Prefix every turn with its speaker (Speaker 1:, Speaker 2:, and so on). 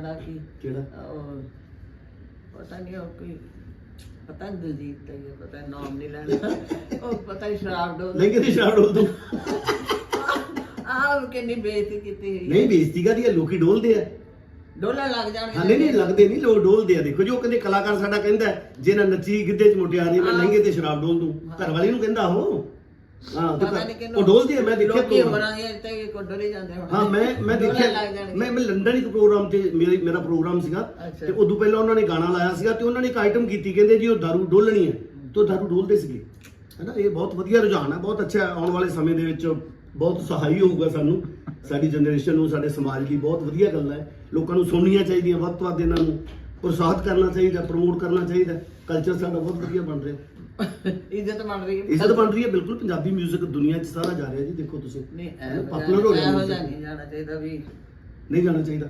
Speaker 1: ਜਿਹੜਾ ਕਿ
Speaker 2: ਕਿਹੜਾ?
Speaker 1: ਉਹ ਪਤਾ ਨਹੀਂ ਉਹ ਕੋਈ ਪਤਾ ਨਹੀਂ ਦਲਜੀਤ ਦਾ ਹੀ ਹੈ, ਪਤਾ ਨਾਮ ਨਹੀਂ ਲੈਣਾ। ਉਹ ਪਤਾ ਨਹੀਂ ਸ਼ਰਾਬ ਡੋਲ
Speaker 2: ਨਹੀਂ ਕਿਤੇ ਸ਼ਰਾਬ ਡੋਲ ਤੂੰ
Speaker 1: ਆਹ ਕਿੰਨੀ ਬੇਇੱਜ਼ਤੀ ਕੀਤੀ ਹੋਈ
Speaker 2: ਨਹੀਂ ਬੇਇੱਜ਼ਤੀ ਕਰਦੀ ਆ? ਲੋਕੀ ਡੋਲਦੇ ਆ।
Speaker 1: ਡੋਲਾ ਲੱਗ ਜਾਣਗੇ
Speaker 2: ਹਾਂ ਨਹੀਂ ਨਹੀਂ ਲੱਗਦੇ ਨਹੀਂ ਲੋਕ ਡੋਲਦੇ ਆ। ਦੇਖੋ ਜੋ ਕਹਿੰਦੇ ਕਲਾਕਾਰ ਸਾਡਾ ਕਹਿੰਦਾ ਹੈ, ਜੇ ਨਾ ਨੱਚੀ ਗਿੱਧੇ ਚ ਮੁਟਿਆਰੀ ਮੈਂ। ਲਹਿੰਗੇ ਤੇ ਸ਼ਰਾਬ ਡੋਲ ਦੂੰ। ਘਰ ਵਾਲੀ ਨੂੰ ਕਹਿੰਦਾ ਉਹ ਹਾਂ ਤੇ
Speaker 1: ਪਤਾ ਨਹੀਂ
Speaker 2: ਘਰ-
Speaker 1: ਕਿਹਨੂੰ
Speaker 2: ਉਹ ਡੋਲਦੀ ਆ ਮੈਂ ਦੇਖਿਆ
Speaker 1: ਲੋਕੀ
Speaker 2: program।
Speaker 1: ਹੋਰਾਂ ਦੀਆਂ ਤੇ ਕੋ ਡੋਲੇ ਜਾਂਦੇ ਹੁਣ
Speaker 2: ਹਾਂ ਮੈਂ ਮੈਂ
Speaker 1: ਡੋਲਾ
Speaker 2: ਦੇਖਿਆ
Speaker 1: ਲੱਗ ਜਾਣਗੇ।
Speaker 2: ਮੈਂ ਮੈਂ ਲੰਡਨ ਇੱਕ ਪ੍ਰੋਗਰਾਮ ਤੇ ਮੇਰੀ ਮੇਰਾ ਪ੍ਰੋਗਰਾਮ ਸੀਗਾ
Speaker 1: ਅੱਛਾ।
Speaker 2: ਤੇ ਉਦੋਂ ਪਹਿਲਾਂ ਉਹਨਾਂ ਨੇ ਗਾਣਾ ਲਾਇਆ ਸੀਗਾ ਤੇ ਉਹਨਾਂ ਨੇ ਇੱਕ ਆਈਟਮ ਕੀਤੀ ਕਹਿੰਦੇ ਜੀ ਉਹ ਦਾਰੂ ਡੋਲਣੀ ਹੈ ਤੇ ਉਹ ਦਾਰੂ ਡੋਲਦੇ ਸੀਗੇ ਹੈਨਾ ਇਹ ਬਹੁਤ ਵਧੀਆ ਰੁਝਾਨ ਹੈ ਬਹੁਤ ਅੱਛਾ ਹੈ। ਆਉਣ ਵਾਲੇ ਸਮੇਂ ਦੇ ਵਿੱਚ ਬਹੁਤ ਸਹਾਈ ਹੋਊਗਾ ਸਾਨੂੰ ਸਾਡੀ ਜਨਰੇਸ਼ਨ ਨੂੰ ਸਾਡੇ ਸਮਾਜ ਲਈ ਬਹੁਤ ਵਧੀਆ ਗੱਲ ਹੈ ਲੋਕਾਂ ਨੂੰ ਸੁਣਨੀਆਂ ਚਾਹੀਦੀਆਂ ਵੱਧ ਤੋਂ ਵੱਧ ਇਹਨਾਂ ਨੂੰ ਪ੍ਰੋਤਸਾਹਿਤ ਕਰਨਾ ਚਾਹੀਦਾ ਪ੍ਰਮੋਟ ਕਰਨਾ ਚਾਹੀਦਾ। ਕਲਚਰ ਸਾਡਾ ਬਹੁਤ ਵਧੀਆ ਬਣ ਰਿਹਾ।
Speaker 1: ਇੱਜ਼ਤ ਬਣ ਰਹੀ ਹੈ।
Speaker 2: ਇੱਜ਼ਤ ਬਣ ਰਹੀ ਹੈ ਬਿਲਕੁਲ। ਪੰਜਾਬੀ 뮤직 ਦੁਨੀਆ 'ਚ ਸਾਰਾ ਜਾ ਰਿਹਾ ਜੀ ਦੇਖੋ ਤੁਸੀਂ।
Speaker 1: ਨਹੀਂ
Speaker 2: ਪਾਪੂਲਰ ਹੋ ਰਿਹਾ
Speaker 1: ਇਹੋ
Speaker 2: music।
Speaker 1: ਜਿਹਾ ਨਹੀਂ ਜਾਣਾ ਚਾਹੀਦਾ ਵੀ
Speaker 2: ਨਹੀਂ ਜਾਣਾ ਚਾਹੀਦਾ।